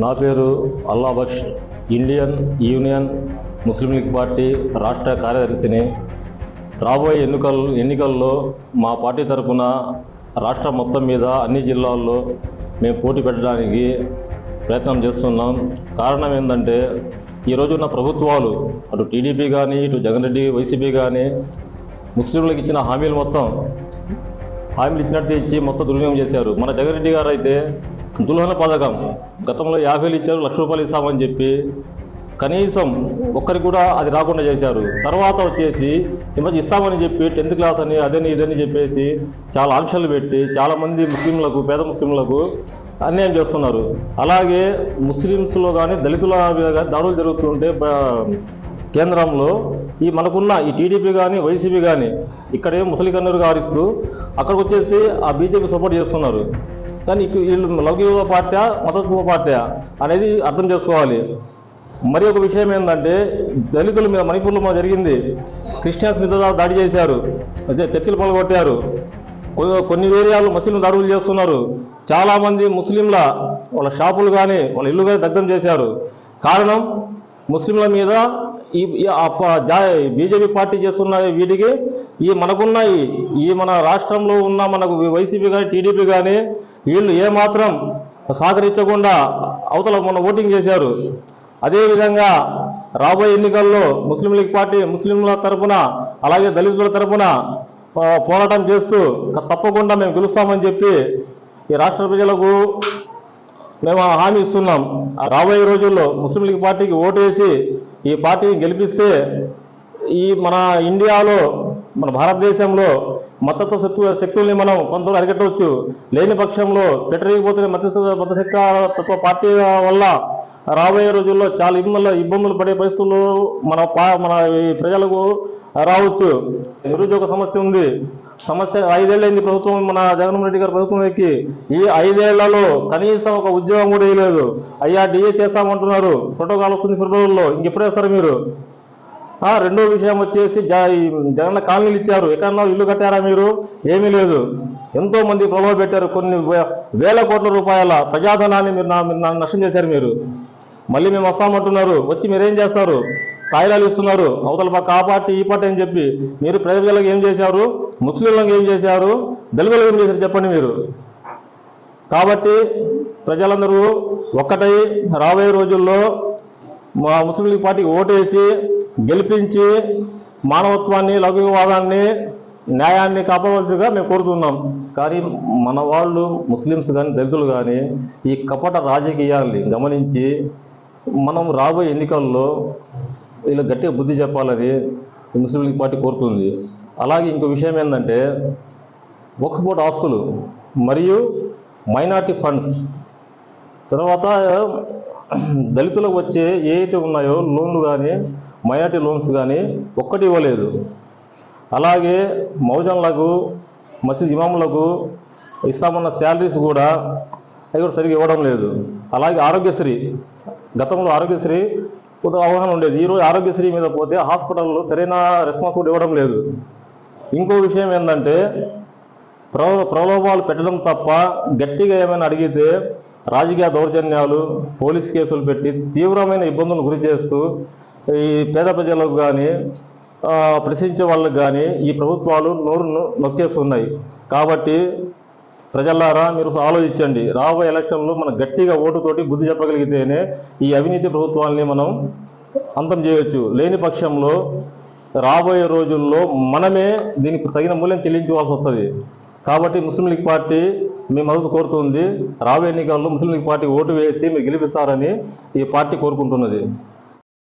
నా పేరు Allabaksh Indian Union Muslim League party రాష్ట్ర కార్యదర్శిని. రాబోయే ఎన్నికలు ఎన్నికల్లో మా పార్టీ తరఫున రాష్ట్రం మొత్తం మీద అన్ని జిల్లాల్లో మేము పోటీ పెట్టడానికి ప్రయత్నం చేస్తున్నాం. కారణం ఏంటంటే ఈరోజున్న ప్రభుత్వాలు అటు టీడీపీ కానీ ఇటు జగన్ రెడ్డి వైసీపీ కానీ ముస్లింలకు ఇచ్చిన హామీలు మొత్తం హామీలు ఇచ్చినట్టు ఇచ్చి మొత్తం దుర్వినియోగం చేశారు. మన జగన్ రెడ్డి గారు అయితే దుల్హన పథకం. గతంలో యాభైలు ఇచ్చారు లక్ష రూపాయలు ఇస్తామని చెప్పి కనీసం ఒక్కరికి కూడా అది రాకుండా చేశారు. తర్వాత వచ్చేసి ఈ మధ్య ఇస్తామని చెప్పి టెన్త్ క్లాస్ అని అదని ఇదని చెప్పేసి చాలా ఆంక్షలు పెట్టి చాలామంది ముస్లింలకు పేద ముస్లింలకు అన్యాయం చేస్తున్నారు. అలాగే ముస్లిమ్స్లో కానీ దళితుల మీద కానీ దాడులు జరుగుతుంటే కేంద్రంలో ఈ మనకున్న ఈ టీడీపీ కానీ వైసీపీ కానీ ఇక్కడే ముసలికన్నూరు గారిస్తూ అక్కడికి వచ్చేసి ఆ బీజేపీ సపోర్ట్ చేస్తున్నారు. కానీ వీళ్ళు లౌకిక పార్టీ మతత్వ పార్టీ అనేది అర్థం చేసుకోవాలి. మరి ఒక విషయం ఏంటంటే దళితుల మీద మణిపూర్లో జరిగింది. క్రిస్టియన్స్ మీద దాడి చేశారు. అదే చర్చిలు పలగొట్టారు కొన్ని ఏరియాలు ముస్లిం దాడులు చేస్తున్నారు. చాలామంది ముస్లింల వాళ్ళ షాపులు కానీ వాళ్ళ ఇల్లు కానీ దగ్ధం చేశారు. కారణం ముస్లింల మీద ఈ బీజేపీ పార్టీ చేస్తున్న వీటికి ఈ మనకున్న ఈ మన రాష్ట్రంలో ఉన్న మనకు వైసీపీ కానీ టీడీపీ కానీ వీళ్ళు ఏమాత్రం సహకరించకుండా అవతల మొన్న ఓటింగ్ చేశారు. అదేవిధంగా రాబోయే ఎన్నికల్లో ముస్లిం లీగ్ పార్టీ ముస్లింల తరపున అలాగే దళితుల తరపున పోరాటం చేస్తూ తప్పకుండా మేము గెలుస్తామని చెప్పి ఈ రాష్ట్ర ప్రజలకు మేము హామీ ఇస్తున్నాం. రాబోయే రోజుల్లో ముస్లిం లీగ్ పార్టీకి ఓటేసి ఈ పార్టీని గెలిపిస్తే ఈ మన ఇండియాలో మన భారతదేశంలో మద్దతు శక్తు శక్తుల్ని మనం కొంతవరకు అరికట్టవచ్చు. లేని పక్షంలో పెట్టరిగిపోతున్న మత మతశక్త తత్వ పార్టీ వల్ల రాబోయే రోజుల్లో చాలా ఇబ్బందులు ఇబ్బందులు పడే పరిస్థితులు మన పా మన ఈ ప్రజలకు రావచ్చు. నిరుద్యోగ సమస్య ఉంది. సమస్య ఐదేళ్ళైంది ప్రభుత్వం మన జగన్మోహన్ రెడ్డి గారి ప్రభుత్వం ఎక్కి ఈ ఐదేళ్ళలో కనీసం ఒక ఉద్యోగం కూడా వేయలేదు. అయ్యా డిఎస్ చేస్తామంటున్నారు. ప్రోటోకాల్ వస్తుంది ఫిబ్రవరిలో. ఇంకెప్పుడేస్తారు మీరు? రెండో విషయం వచ్చేసి జ- ఈ జగన్ కాలనీలు ఇచ్చారు. ఎక్కడన్నా ఇల్లు కట్టారా మీరు? ఏమీ లేదు. ఎంతో మంది ప్రలోభ పెట్టారు. కొన్ని వే- వేల కోట్ల రూపాయల ప్రజాధనాన్ని మీరు నా- నష్టం చేశారు మీరు. మళ్ళీ మేము వస్తామంటున్నారు. వచ్చి మీరేం చేస్తారు? తాయిలాలు ఇస్తున్నారు. అవతల పక్క ఆ పార్టీ ఈ పార్టీ అని చెప్పి మీరు ప్రజలకు ఏం చేశారు? ముస్లింలకు ఏం చేశారు? దళితులకు ఏం చేశారు చెప్పండి మీరు. కాబట్టి ప్రజలందరూ ఒక్కటై రాబోయే రోజుల్లో మా ముస్లిం లీగ్ పార్టీకి ఓటేసి గెలిపించి మానవత్వాన్ని లౌకికవాదాన్ని న్యాయాన్ని కాపాడవలసిగా మేము కోరుతున్నాం. కానీ మన వాళ్ళు ముస్లిమ్స్ కానీ దళితులు కానీ ఈ కపట రాజకీయాల్ని గమనించి మనం రాబోయే ఎన్నికల్లో వీళ్ళు గట్టిగా బుద్ధి చెప్పాలని ముస్లిం లీగ్ పార్టీ కోరుతుంది. అలాగే ఇంకో విషయం ఏంటంటే ఒక్కపూట ఆస్తులు మరియు మైనార్టీ ఫండ్స్. తర్వాత దళితులకు వచ్చే ఏ ఉన్నాయో లోన్లు కానీ మయాటి లోన్స్ కానీ ఒక్కటి ఇవ్వలేదు. అలాగే మౌజన్లకు మసీద్ ఇమాములకు ఇస్తామన్న శాలరీస్ కూడా అవి కూడా సరిగ్గా ఇవ్వడం లేదు. అలాగే ఆరోగ్యశ్రీ గతంలో ఆరోగ్యశ్రీ కొంత అవగాహన ఉండేది. ఈరోజు ఆరోగ్యశ్రీ మీద పోతే హాస్పిటల్లో సరైన రెస్పాన్స్ కూడా ఇవ్వడం లేదు. ఇంకో విషయం ఏంటంటే ప్ర ప్రలోభాలు పెట్టడం తప్ప గట్టిగా ఏమైనా అడిగితే రాజకీయ దౌర్జన్యాలు పోలీస్ కేసులు పెట్టి తీవ్రమైన ఇబ్బందులను గురి చేస్తూ ఈ పేద ప్రజలకు కానీ ప్రశ్నించే వాళ్ళకి కానీ ఈ ప్రభుత్వాలు నోరు నొక్కేస్తున్నాయి. కాబట్టి ప్రజలారా మీరు ఆలోచించండి. రాబోయే ఎలక్షన్లో మనం గట్టిగా ఓటుతోటి బుద్ధి చెప్పగలిగితేనే ఈ అవినీతి ప్రభుత్వాల్ని మనం అంతం చేయొచ్చు. లేని పక్షంలో రాబోయే రోజుల్లో మనమే దీనికి తగిన మూల్యం చెల్లించవలసి వస్తుంది. కాబట్టి ముస్లిం లీగ్ పార్టీ మీ మద్దతు కోరుతుంది. రాబోయే ఎన్నికల్లో ముస్లిం లీగ్ పార్టీ ఓటు వేసి మీరు గెలిపిస్తారని ఈ పార్టీ కోరుకుంటున్నది.